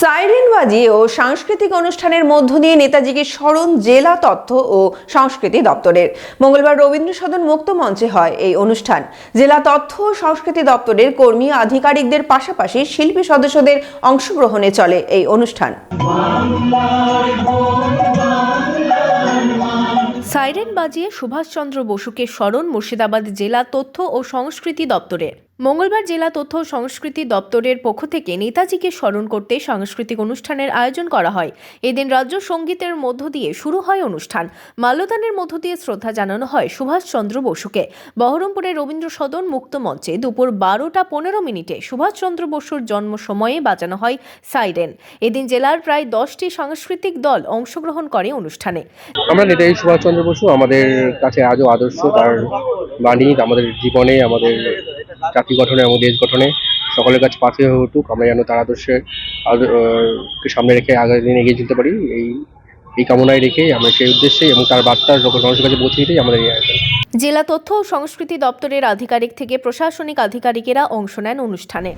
Siren বাজিয়ে ও সাংস্কৃতিক অনুষ্ঠানের মধ্য দিয়ে নেতাজিকে স্মরণ, জেলা তথ্য ও সংস্কৃতি দপ্তরের। মঙ্গলবার রবীন্দ্র সদন মুক্ত মঞ্চে হয় এই অনুষ্ঠান। জেলা তথ্য ও সংস্কৃতি দপ্তরের কর্মী আধিকারিকদের পাশাপাশি শিল্পী সদস্যদের অংশগ্রহণে চলে এই অনুষ্ঠান। সাইরেন বাজিয়ে সুভাষচন্দ্র বসুকে স্মরণ মুর্শিদাবাদ জেলা তথ্য ও সংস্কৃতি দপ্তরের। মঙ্গলবার জেলা তথ্য ও সংস্কৃতি দপ্তরের পক্ষ থেকে নেতাজিকে স্মরণ করতে সাংস্কৃতিক অনুষ্ঠানের আয়োজন করা হয়। এদিন রাজ্য সঙ্গীতের মধ্য দিয়ে শুরু হয় অনুষ্ঠান। মাল্যদানের মধ্য দিয়ে শ্রদ্ধা জানানো হয় সুভাষচন্দ্র বসুকে। বহরমপুরের রবীন্দ্র সদন মুক্ত মঞ্চে দুপুর বারোটা পনেরো মিনিটে সুভাষচন্দ্র বসুর জন্ম সময়ে বাজানো হয় সাইরেন। এদিন জেলার প্রায় দশটি সাংস্কৃতিক দল অংশগ্রহণ করে অনুষ্ঠানে। আমরা নেতাজি সুভাষচন্দ্র বসু, আমাদের কাছে আজও আদর্শ, তার বাণী, আমাদের জীবনে, আমাদের জাতি গঠনে এবং দেশ গঠনে সকলের কাছে পাশে হয়ে উঠুক। আমরা যেন তার আদর্শে সামনে রেখে আগামী দিন এগিয়ে যেতে পারি, এই এই কামনায় রেখে আমরা সেই উদ্দেশ্যে এবং তার বার্তা সকল মানুষের কাছে পৌঁছে দিতেই আমাদের এই আয়োজন। জেলা তথ্য ও সংস্কৃতি দপ্তরের আধিকারিক থেকে প্রশাসনিক আধিকারিকেরা অংশ নেন অনুষ্ঠানে।